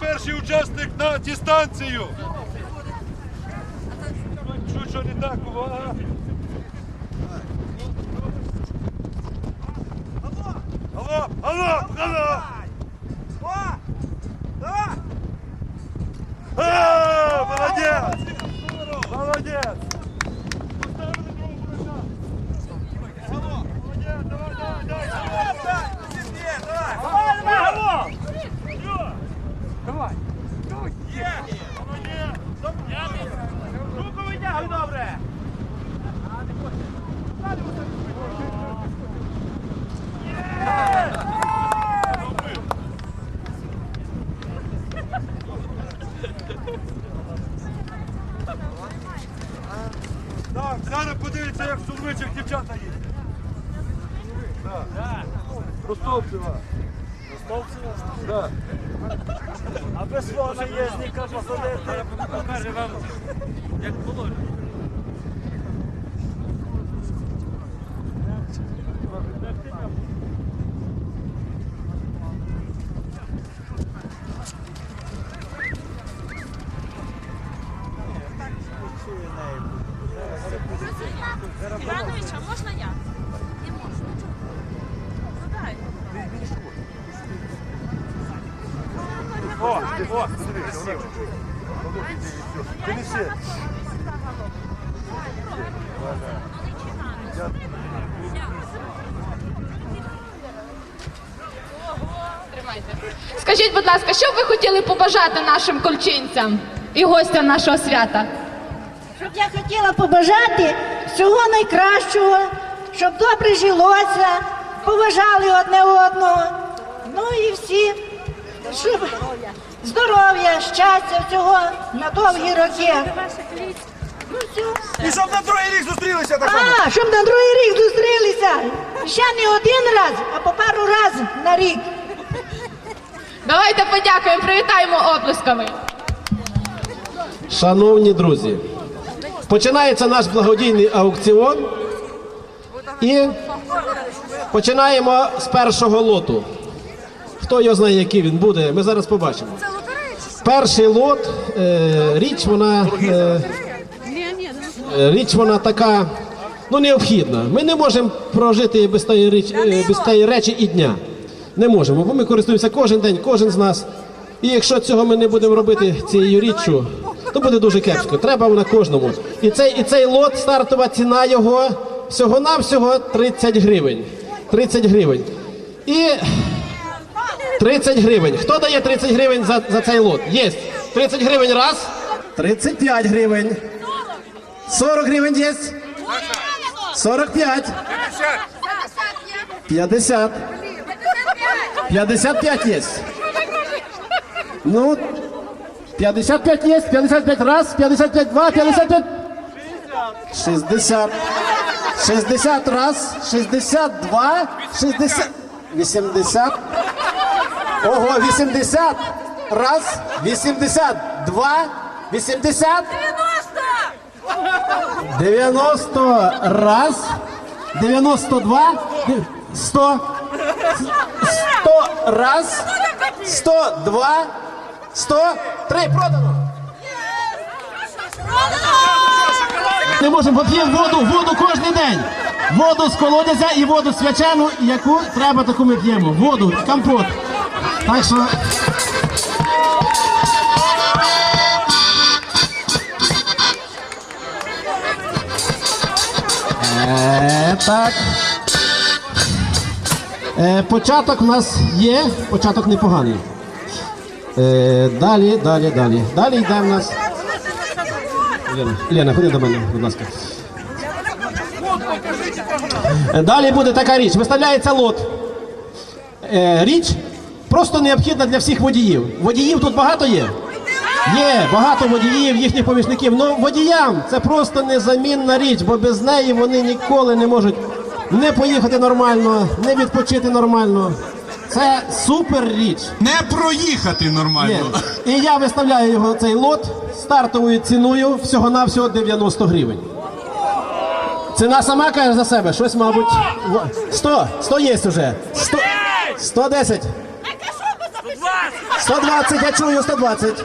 Перший учасник на дистанцію. Чуть що не так, увага. Алло, алло, алло. А, молодець! Молодець! Поставили другу рука. Молодець, давай, давай, давай. Витягуй добре! Так, зараз подивіться, як в дівчата. Так. Ростовцева. Ростовцева? Так. А без свого наєзника посадити. Покаже вам, як красиво. Принеси. Скажіть, будь ласка, що б ви хотіли побажати нашим кольчинцям і гостям нашого свята? Щоб я хотіла побажати всього найкращого, щоб добре жилося, поважали одне одного. Ну і всі, щоб здоров'я, щастя, всього на довгі роки. Ну все. І щоб на другий рік зустрілися так само. А, щоб на другий рік зустрілися. Ще не один раз, а по пару разів на рік. Давайте подякуємо, привітаємо оплесками. Шановні друзі, починається наш благодійний аукціон і починаємо з першого лоту. Хто його знає, який він буде, ми зараз побачимо. Перший лот, е, річ вона, е, е, річ вона така, ну необхідна. Ми не можемо прожити без тієї, річ, без тієї речі і дня. Не можемо, бо ми користуємося кожен день, кожен з нас. І якщо цього ми не будемо робити цією річчю, то буде дуже кепсько. Треба вона кожному. І цей, і цей лот, стартова ціна його всього-навсього 30 гривень. 30 гривень. І 30 гривень. Хто дає 30 гривень за, за цей лот? Є. 30 гривень раз. 35 гривень. 40 гривень є. 45. 50. 55 є. Ну, 55 є, 55 раз, 55 два, 55. 60. 60 раз, 62, 60, 80. Ого, 80 раз, 82, 80. 90 раз, 92, 100, 100 раз, 102, 103. Продано. Не можемо, бо п'ємо воду, воду кожен день. Воду з колодязя і воду свячену, яку треба, таку ми п'ємо. Воду, компот. Так що. Е, так. Е, початок у нас є, початок непоганий. Е, далі, далі, далі. Далі йде в нас. Лена, ходи до мене, будь ласка. Е, Далі буде така річ. Виставляється лот. Е, річ просто необхідна для всіх водіїв. Водіїв тут багато є? Є багато водіїв, їхніх помічників. Ну водіям це просто незамінна річ, бо без неї вони ніколи не можуть не поїхати нормально, не відпочити нормально. Це супер річ. Не проїхати Є. нормально. І я виставляю його цей лот стартовою ціною всього-навсього 90 гривень. Ціна сама каже за себе. Щось, мабуть. в- 100. 100 є вже. 100. 110. 120, я чую, 120.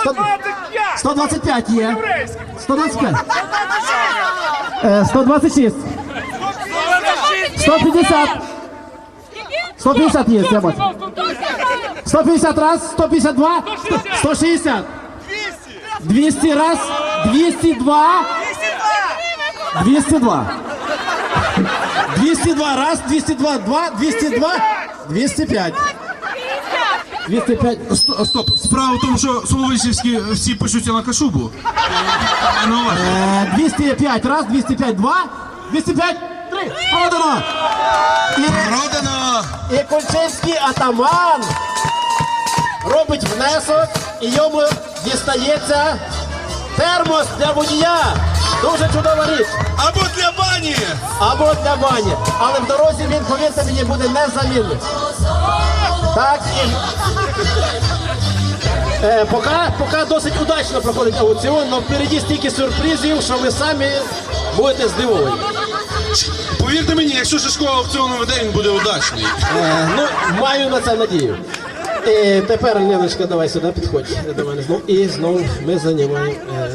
125! 125 є. 125. Е, 126. 150. 150 є, я бачу. 150 раз, 152, 160. 200 раз, 202. 202. 202 раз, 202, 2, 202, 205. 205. Сто- Стоп, справа в тому, що Соловичівські всі пишуться на Кашубу. На. Е, 205 раз, 205 два, 205 три. Продано. І, Продано! і Кульчинський атаман робить внесок і йому дістається термос для водія. Дуже чудова річ. Або для бані! Або для бані. Але в дорозі він, повірте мені, буде незамінний. Так. Е, поки, поки досить удачно проходить аукціон, але впереді стільки сюрпризів, що ви самі будете здивовані. Повірте мені, якщо Шишко аукціону веде, він буде удачний. Е, ну, маю на це надію. І тепер, Леночка, давай сюди підходь до мене знову. І знову ми займаємо. Е,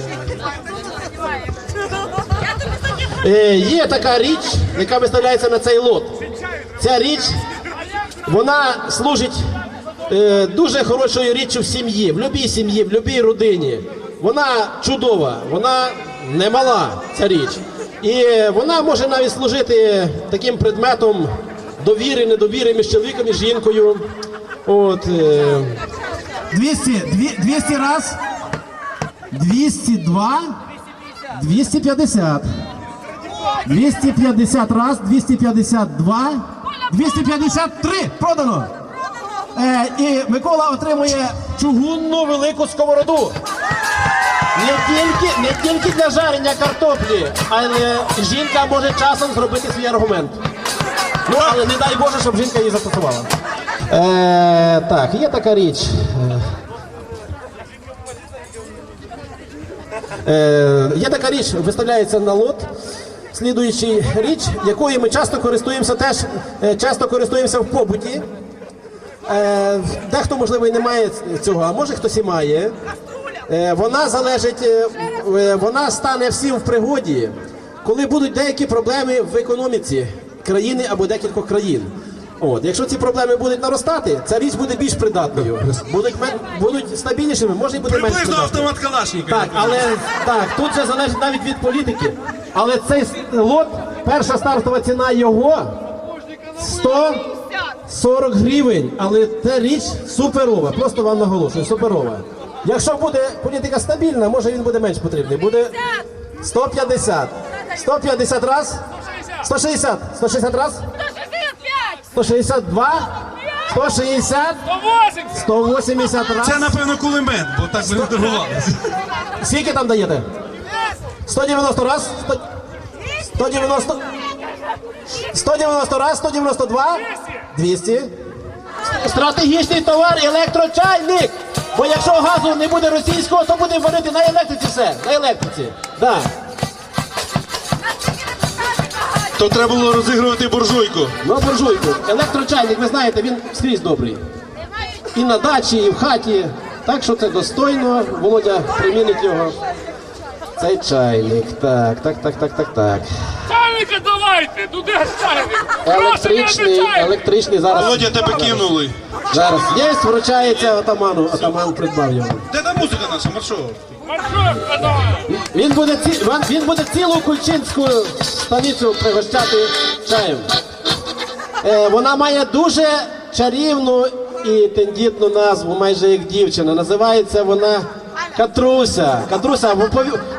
Е, є така річ, яка виставляється на цей лот. Ця річ, вона служить е, дуже хорошою річчю в сім'ї, в будь-якій сім'ї, в будь-якій родині. Вона чудова, вона немала, ця річ. І вона може навіть служити таким предметом довіри, недовіри між чоловіком і жінкою. От, е, 200, 200 раз, 202, 250. 250 раз, 252, 253 продано. Е, і Микола отримує чугунну велику сковороду. Не тільки, не тільки для жарення картоплі, але жінка може часом зробити свій аргумент. Ну, але не дай Боже, щоб жінка її застосувала. Е, так, є така річ. Е, є така річ, виставляється на лот. Слідуючий річ, якою ми часто користуємося, теж е, часто користуємося в побуті. Е, дехто, можливо, і не має цього, а може хтось і має. Е, вона залежить, вона стане всім в пригоді, коли будуть деякі проблеми в економіці країни або декількох країн. От, якщо ці проблеми будуть наростати, ця річ буде більш придатною. Будуть, мен- будуть стабільнішими, може і буде менш Приблизно автомат Калашникова. Так, але так, тут же залежить навіть від політики. Але цей лот, перша стартова ціна його 140 гривень. Але ця річ суперова. Просто вам наголошую, суперова. Якщо буде політика стабільна, може він буде менш потрібний. Буде 150. 150 раз. 160. 160 раз. 162. 160. 180 раз. Це, напевно, кулемет, бо так би не торгувалися. Скільки там даєте? 190 раз, 100, 190, 190 раз, 192, 200. Стратегічний товар електрочайник. Бо якщо газу не буде російського, то буде варити на електриці все. На електриці. Да. То треба було розігрувати буржуйку. Ну, буржуйку. Електрочайник, ви знаєте, він скрізь добрий. І на дачі, і в хаті. Так що це достойно. Володя примінить його. Цей чайник. Так, так, так, так, так, так. Чайника давайте! Ну де ж чайник? Електричний, електричний зараз. Володя, тебе кинули. Зараз є, вручається отаману. Отаман придбав його. Де та музика наша, маршо? Він буде ці, він- буде цілу кульчинську станицю пригощати чаєм. Е, вона має дуже чарівну і тендітну назву, майже як дівчина. Називається вона Катруся. Катруся,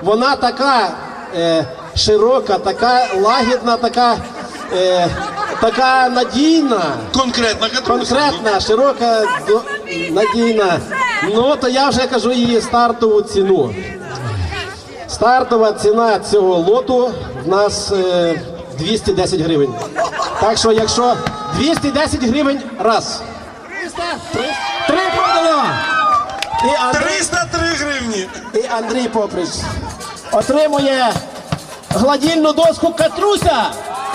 вона така е, широка, така лагідна, така, е, така надійна. Конкретна катруся. Конкретна, широка, надійна. Ну, то я вже кажу її стартову ціну. Стартова ціна цього лоту в нас е, 210 гривень. Так що, якщо 210 гривень раз. 300, три продано! І Андрій, 303 гривні. і Андрій Поприч отримує гладільну доску Катруся.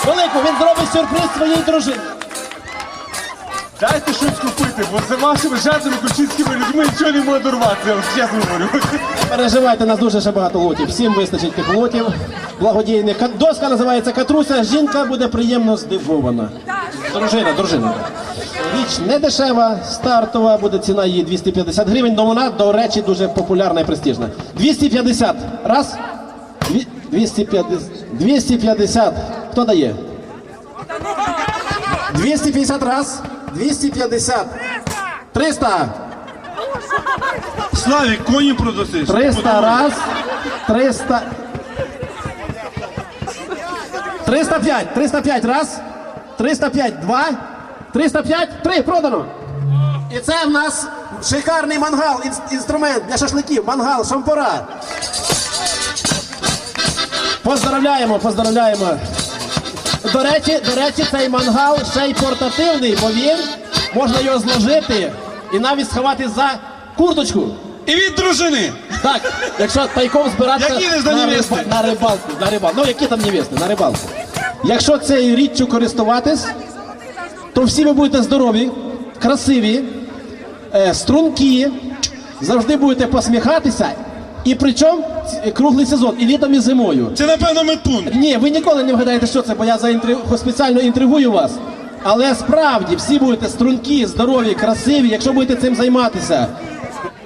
Велику, він зробить сюрприз своїй дружині. Дайте щось купити, бо за вашими жадними кульчинськими людьми нічого не може дорватися, я вам чесно говорю. Переживайте, нас дуже ще багато лотів. Всім вистачить тих лотів. Благодійних. Ка- Доска називається Катруся. Жінка буде приємно здивована. Дружина, дружина. Річ не дешева, стартова, буде ціна її 250 гривень, але вона, до речі, дуже популярна і престижна. 250. Раз. Дві- 250. 250. Хто дає? 250 раз. 250. 300. Славік, коні продасиш. 300 раз, 300... 305, 305 раз, 305 два, 305 три, продано. І це в нас шикарний мангал, інструмент для шашликів, мангал, шампура. Поздравляємо, поздравляємо. До речі, до речі, цей мангал ще й портативний, бо він можна його зложити і навіть сховати за курточку. І від дружини. Так, якщо тайком збиратися Які не на, невести? риба- на рибалку, на рибалку. Ну які там невести, на рибалку. Якщо цією річчю користуватись, то всі ви будете здорові, красиві, е, стрункі, завжди будете посміхатися. І причому круглий сезон, і літом, і зимою. Це, напевно, медпункт. Ні, ви ніколи не вгадаєте, що це, бо я заінтри- спеціально інтригую вас. Але справді всі будете стрункі, здорові, красиві, якщо будете цим займатися.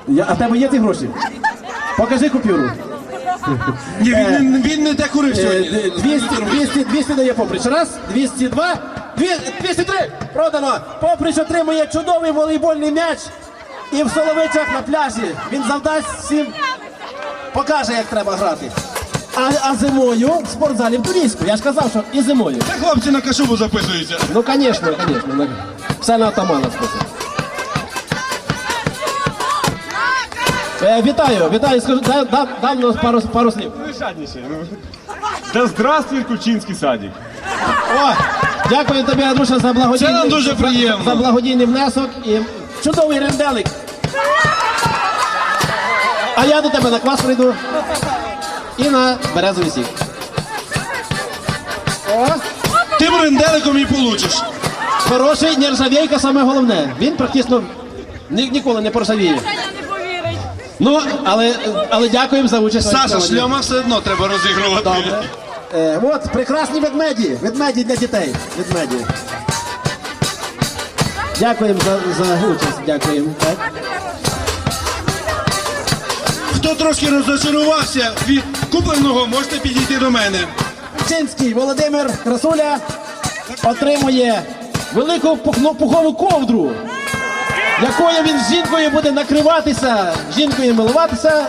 Я, а в тебе є ці гроші? Покажи купюру. Ні, він, не- він не те курив Е, сьогодні. 200, 200, 200 дає Поприч. Раз, 202, дві- 203. Продано. Поприч отримує чудовий волейбольний м'яч. І в Соловичах на пляжі він завдасть всім, покаже, як треба грати. А, а зимою в спортзалі в Турійську. Я ж казав, що і зимою. Та хлопці на кашубу записуються. Ну, звісно, звісно. Все на атамана списано. Е, вітаю, вітаю, скажу, да, да, дам нам пару, пару слів. Ну. Да здравствуй, Кульчинський садик. О, дякую тобі, Андрюша, за благодійний, Це нам дуже за- приємно. за благодійний внесок і чудовий ренделик. А я до тебе на квас прийду і на березовий сік. О, Тим ренделиком і получиш. хороший нержавійка, саме головне. Він практично ні, ніколи не поржавіє. Не повірить. Ну, але, але дякуємо за участь. Саша, сьогодні. шльома все одно треба розігрувати. Добре. Е, от, прекрасні ведмеді. Ведмеді для дітей. Ведмеді. Дякуємо за, за участь. Дякуємо. Так. Хто трошки розочарувався від купленого, можете підійти до мене. Чинський Володимир Красуля отримує велику пухну- пухову ковдру, якою він з жінкою буде накриватися, з жінкою милуватися.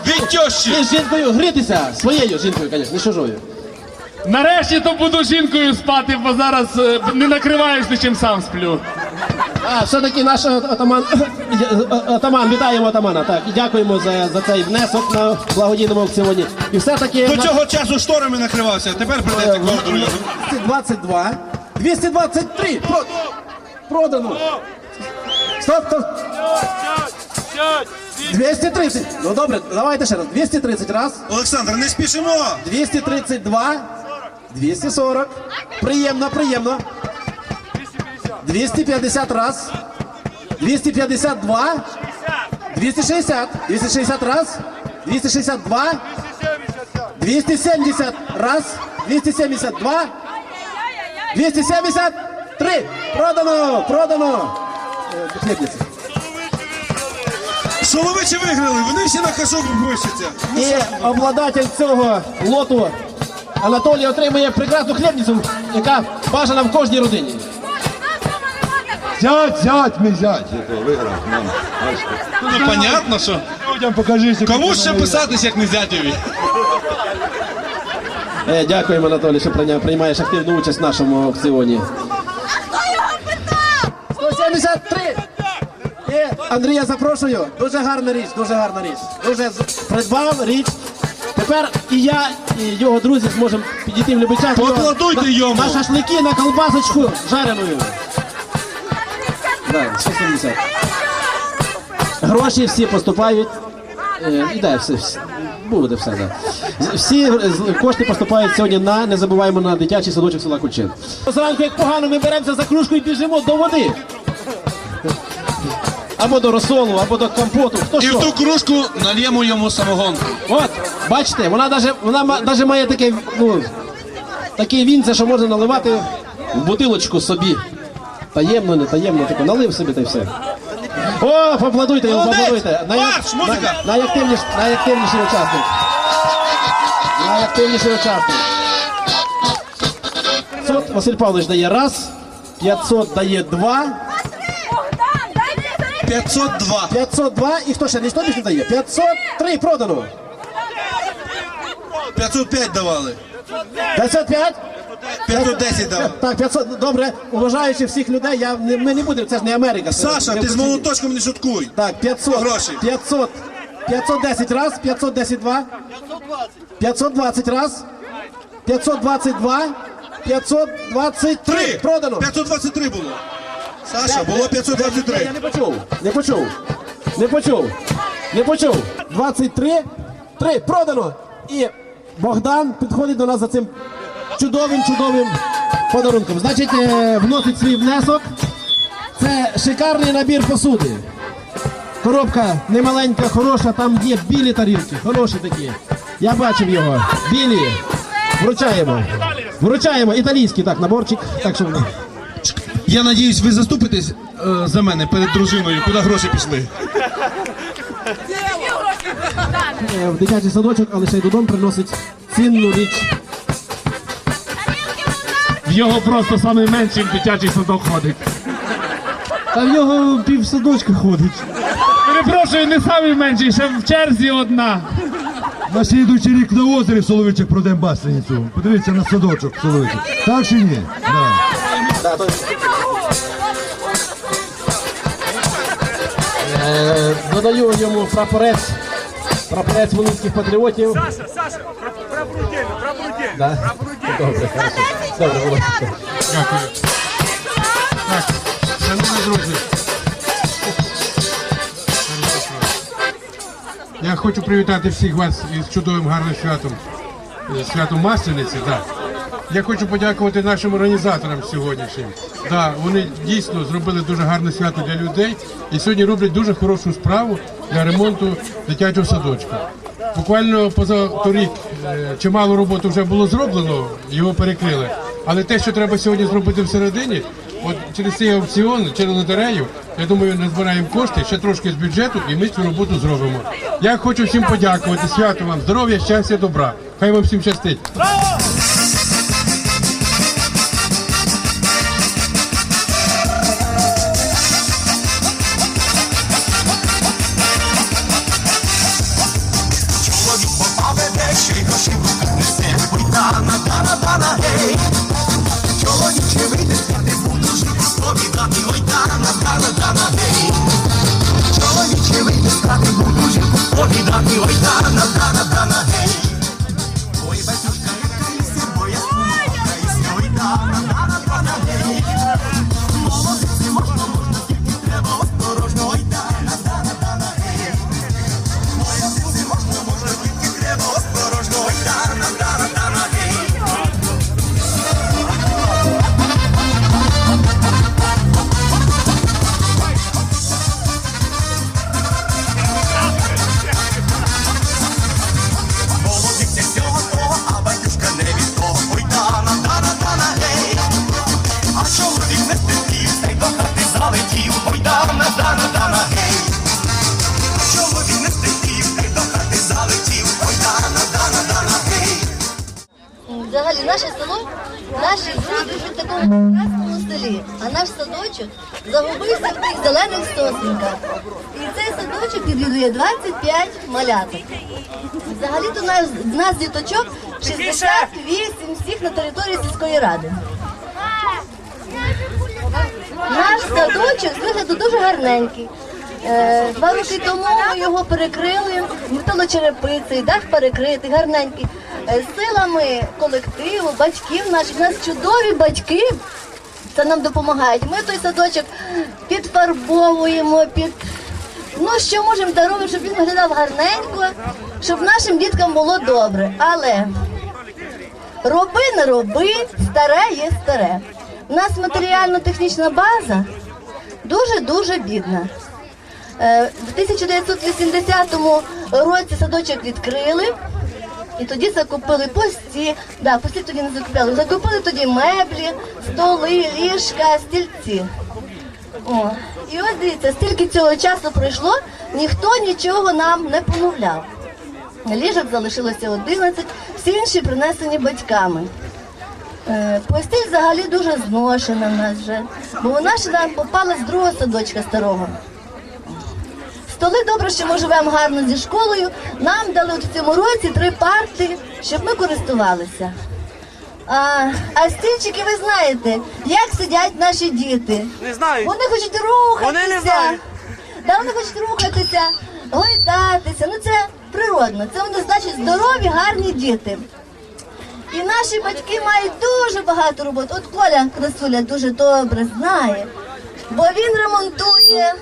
І з жінкою гритися. Своєю жінкою, звісно, не чужою. Нарешті то буду жінкою спати, бо зараз е, не накриваєш нічим сам сплю. А, все-таки наш атаман, атаман, вітаємо атамана. Так, і дякуємо за, за цей внесок на благодійному аукціоні. І все-таки До на- цього часу шторами накривався, тепер придеться ковдрою. 222, 223, Про- продано. Стоп, стоп, 230. Ну добре, давайте ще раз. 230 раз, Олександр, не спішимо. 232, 240. Приємно, приємно. 250 раз, 252, 260, 260 раз, 262, 270 раз, 272, 273. Продано, продано. Хлібниці. Соловичі виграли, вони всі на кашубу вмощаться. І обладатель цього лоту Анатолій отримує прекрасну хлібницю, яка бажана в кожній родині. Зять, зять, мій зять. якого виграв. Ну. Ну, понятно, що. Людям покажи, що Кому ще писатись, як не зятєві? Е, дякуємо, Анатолій, що прийня- приймаєш активну участь в нашому аукціоні. 173! І Андрія запрошую. Дуже гарна річ, дуже гарна річ. Дуже з- придбав річ. Тепер і я, і його друзі зможемо підійти в Любичах. Поаплодуйте на, йому. На шашлики, на колбасочку жареною. Да, 170. Гроші всі поступають. Е, і все, все, буде все, да. Всі кошти поступають сьогодні на, не забуваємо, на дитячий садочок села Кульчин. Зранку, як погано, ми беремося за кружку і біжимо до води. Або до розсолу, або до компоту. Хто І що? в ту кружку нальємо йому самогонку. От, бачите, вона даже, вона даже має таке, ну, таке вінце, що можна наливати в бутилочку собі. Таємно, не таємно, таке налив собі та й все. О, поаплодуйте, йому, поаплодуйте. Марш, музика! най- найактивніш, найактивніший учасник. Найактивніший учасник. 500 Василь Павлович дає раз, 500 дає два, Богдан, дай мені зарядку. 502. 502 і хто ще ніхто більше не дає? 503 продано. 505 давали. 505? 510 давали. Так, 500, добре, уважаючи всіх людей, я, не- ми не будемо, це ж не Америка. це Саша, не ти з Україна. молоточком не шуткуй. Так, 500, Гроші. 500, 510 раз, 510 два, 520 раз, 522, 523, Три. продано. 523 було. Саша, було Я 523. не почув, не почув, не почув, не почув. 23, 3, продано. І Богдан підходить до нас за цим чудовим, чудовим подарунком. Значить, е, вносить свій внесок. Це шикарний набір посуди. Коробка немаленька, хороша, там є білі тарілки, хороші такі. Я бачив його. Білі. Вручаємо. Вручаємо. Італійський так, наборчик. Так що Я надіюсь, ви заступитесь е, за мене перед дружиною, куди гроші пішли. е, в дитячий садочок, але ще й додому приносить цінну річ. В його просто найменший дитячий садок ходить. А в нього пів садочка ходить. Перепрошую, не найменший, ще в черзі одна. На слідуючий рік на озері в Соловичах продаємо басеницю. Подивіться на садочок в Соловичах. Так чи ні? Да. Е, Додаю йому прапорець. Прапорець волинських патріотів. Саша, Саша, прабрудельно, прабрудельно. Да. Добре, хорошо. Добре. Дякую. Так, шановні друзі. Я хочу привітати всіх вас із чудовим гарним святом. Святом Маслениці, так. Я хочу подякувати нашим організаторам сьогоднішнім. Да, вони дійсно зробили дуже гарне свято для людей і сьогодні роблять дуже хорошу справу для ремонту дитячого садочка. Буквально позаторік е, чимало роботи вже було зроблено, його перекрили. Але те, що треба сьогодні зробити всередині, от через цей аукціон, через лотерею, я думаю, назбираємо кошти ще трошки з бюджету, і ми цю роботу зробимо. Я хочу всім подякувати. Свято вам, здоров'я, щастя, добра. Хай вам всім щастить. Будет, будет, огневой, да, да, да, да, да, да, Взагалі наше село, наші люди живуть в такому прекрасному селі, а наш садочок загубився в тих зелених сосенках. І цей садочок відвідує 25 маляток. Взагалі-то нас, нас діточок 68 всіх на території сільської ради. Наш садочок з вигляду дуже гарненький. Е, Два роки тому ми його перекрили металочерепицею, дах перекритий, гарненький. Е, Силами колективу, батьків наших, у нас чудові батьки. Це нам допомагають. Ми той садочок підфарбовуємо, під ну що можемо даруємо, щоб він виглядав гарненько. щоб нашим діткам було добре. Але роби не роби, старе є старе. У нас матеріально-технічна база дуже-дуже бідна. Е, В 1980 році садочок відкрили, і тоді закупили пості. Да, пості тоді не закупляли. Закупили тоді меблі, столи, ліжка, стільці. О, і ось дивіться, стільки цього часу пройшло, ніхто нічого нам не помовляв. Ліжок залишилося 11, всі інші принесені батьками. Е, Постіль взагалі дуже зношена в нас вже, бо вона ще нам попала з другого садочка старого. Столи добре, що ми живемо гарно зі школою. Нам дали от в цьому році три парти, щоб ми користувалися. А, а стільчики, ви знаєте, як сидять наші діти. Не знаю. Вони хочуть рухатися. Вони не знають. Да, вони хочуть рухатися, гойдатися. Ну це природно. Це вони значить здорові, гарні діти. І наші батьки мають дуже багато роботи. От Коля Красуля дуже добре знає, бо він ремонтує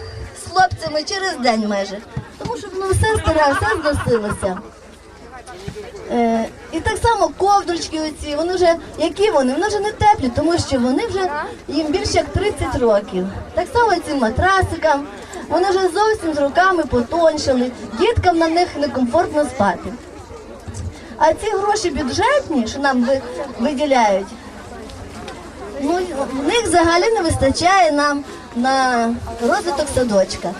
хлопцями через день майже. Тому що воно все старе, все зносилося. Е, і так само ковдрочки оці, вони вже, які вони? Вони вже не теплі, тому що вони вже їм більше як 30 років. Так само цим матрасикам, вони вже зовсім з руками потоншили, діткам на них некомфортно спати. А ці гроші бюджетні, що нам ви- виділяють, ну, в них взагалі не вистачає нам на розвиток садочка.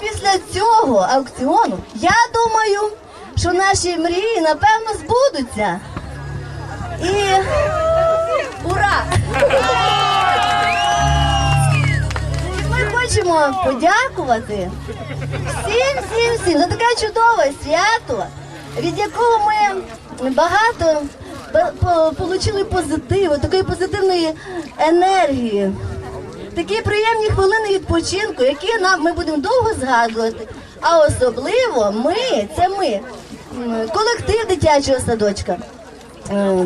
Після цього аукціону я думаю, що наші мрії напевно збудуться. І ура! Ми хочемо подякувати всім, всім, всім за таке чудове свято, від якого ми багато отримали позитиву, такої позитивної енергії. Такі приємні хвилини відпочинку, які нам ми будемо довго згадувати. А особливо ми, це ми, колектив дитячого садочка,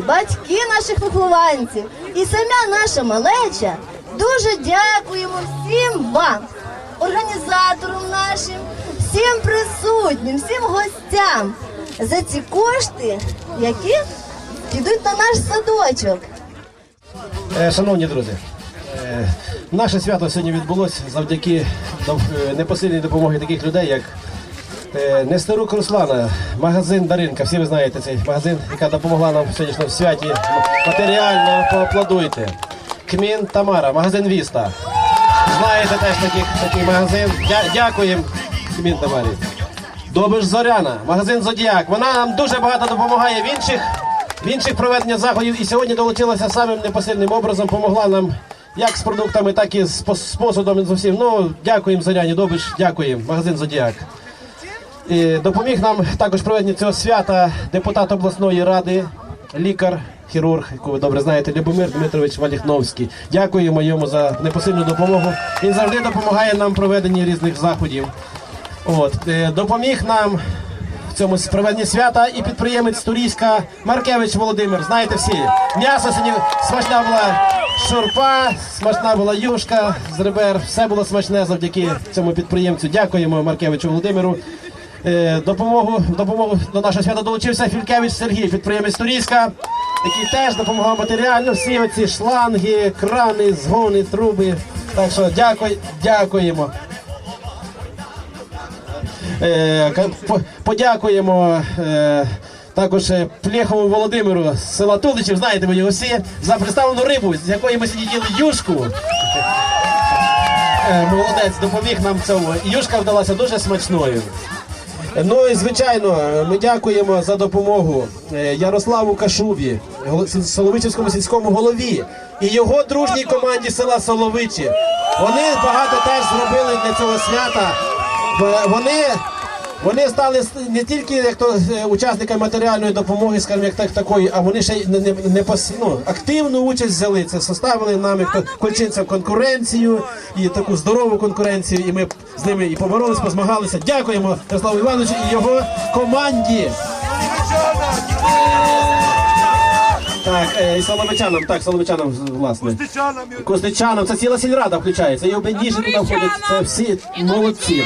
батьки наших вихованців і самя наша малеча. Дуже дякуємо всім вам, організаторам нашим, всім присутнім, всім гостям за ці кошти, які підуть на наш садочок. Е, Шановні друзі, е, наше свято сьогодні відбулося завдяки е, непосильній допомоги таких людей, як е, Нестерук Руслана, магазин Даринка. Всі ви знаєте цей магазин, яка допомогла нам в сьогоднішньому святі матеріально. Поаплодуйте. Кмін Тамара, магазин Віста. Знаєте теж такий, такий магазин. Дя- дякуємо Кмін Тамарі. Добиш Зоряна, магазин Зодіак. Вона нам дуже багато допомагає в інших, в інших проведеннях заходів і сьогодні долучилася самим непосильним образом, помогла нам як з продуктами, так і з пос- з посудом з усім. Ну, дякуємо Зоряні, Добиш, дякуємо. Магазин Зодіак. І допоміг нам також проведення цього свята депутат обласної ради, лікар, хірург, яку ви добре знаєте, Любомир Дмитрович Валіхновський. Дякуємо йому за непосильну допомогу. Він завжди допомагає нам проведенні різних заходів. От е, допоміг нам в цьому проведенні свята і підприємець Турійська Маркевич Володимир. Знаєте всі, м'ясо сьогодні смачна була шурпа, смачна була юшка з ребер. Все було смачне завдяки цьому підприємцю. Дякуємо Маркевичу Володимиру. Е, Допомогу допомогу до нашого свята долучився Фількевич Сергій, підприємець Турійська, який теж допомагав матеріально. Всі оці шланги, крани, згони, труби. Так що дякую, дякуємо. Е, Подякуємо е, також е, Плєхову Володимиру села Туличів, знаєте його всі, за представлену рибу, з якої ми їли юшку. Е, Молодець допоміг нам цьому. Юшка вдалася дуже смачною. Ну і звичайно, ми дякуємо за допомогу е, Ярославу Кашубі, Соловичівському сільському голові і його дружній команді села Соловичі. Вони багато теж зробили для цього свята. Вони, вони стали не тільки як то е, учасниками матеріальної допомоги, скажімо, як так такої, а вони ще й не, не, не пос- ну, активну участь взяли. Це составили нам як кольчинцям конкуренцію і таку здорову конкуренцію. І ми з ними і поборолись, позмагалися. Дякуємо Ярославу Івановичу і його команді. Так, е, і Соломичанам, так, Соломичанам, власне. Костичанам, це ціла сільрада включається. І Обендіші туди входять. Це всі молодці.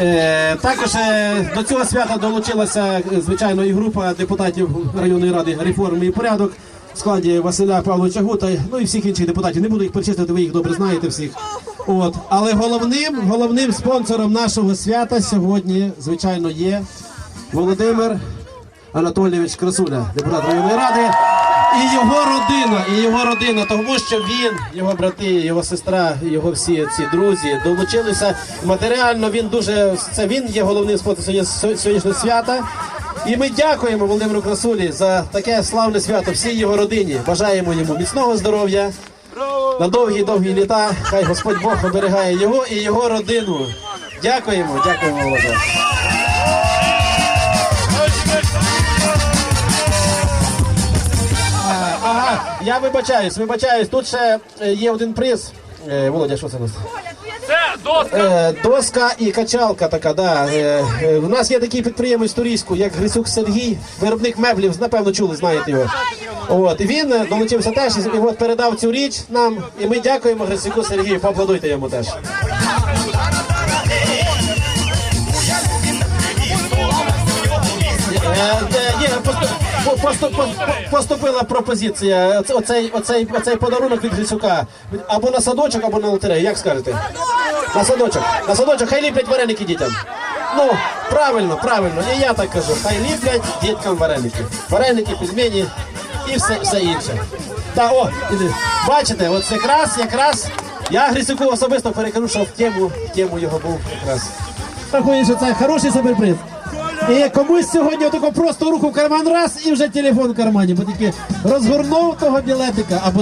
Е, також е, до цього свята долучилася звичайно і група депутатів районної ради реформи і порядок в складі Василя Павловича Гута, ну і всіх інших депутатів. Не буду їх перечислити, ви їх добре знаєте всіх. От, але головним, головним спонсором нашого свята сьогодні, звичайно, є Володимир Анатолійович Красуля, депутат районної ради. І його родина, і його родина, тому що він, його брати, його сестра, його всі ці друзі долучилися матеріально. Він дуже це він є головним спонсором сьогоднішнього свята. І ми дякуємо Володимиру Красулі за таке славне свято всій його родині. Бажаємо йому міцного здоров'я на довгі довгі літа. Хай Господь Бог оберігає його і його родину. Дякуємо, дякуємо, Володимир. Я вибачаюсь, вибачаюсь. Тут ще е, є один приз. Е, Володя, що це у нас? Це доска. Е, доска і качалка така, да. Е, е, у нас є такий підприємець Турійську, як Грисюк Сергій, виробник меблів, напевно чули, знаєте його. От, і він е, долучився теж і, і от передав цю річ нам. І ми дякуємо Грисюку Сергію, поаплодуйте йому теж. Е, е, Є, посту- по- посту- по- поступила пропозиція. Оцей, оцей, оцей подарунок від Грисюка. Або на садочок, або на лотерею. Як скажете? На садочок. На садочок, хай ліплять вареники дітям. Ну, правильно, правильно. І я так кажу. Хай ліплять діткам вареники. Вареники, пельмені і все, все інше. Та о, іди. бачите, от якраз, якраз я Грисюку особисто перекажу, що в тему, в тему його був якраз. Рахую, що це хороший суперприз. І комусь сьогодні отако просто руку в карман раз і вже телефон в кармані, бо тільки розгорнув того білетика або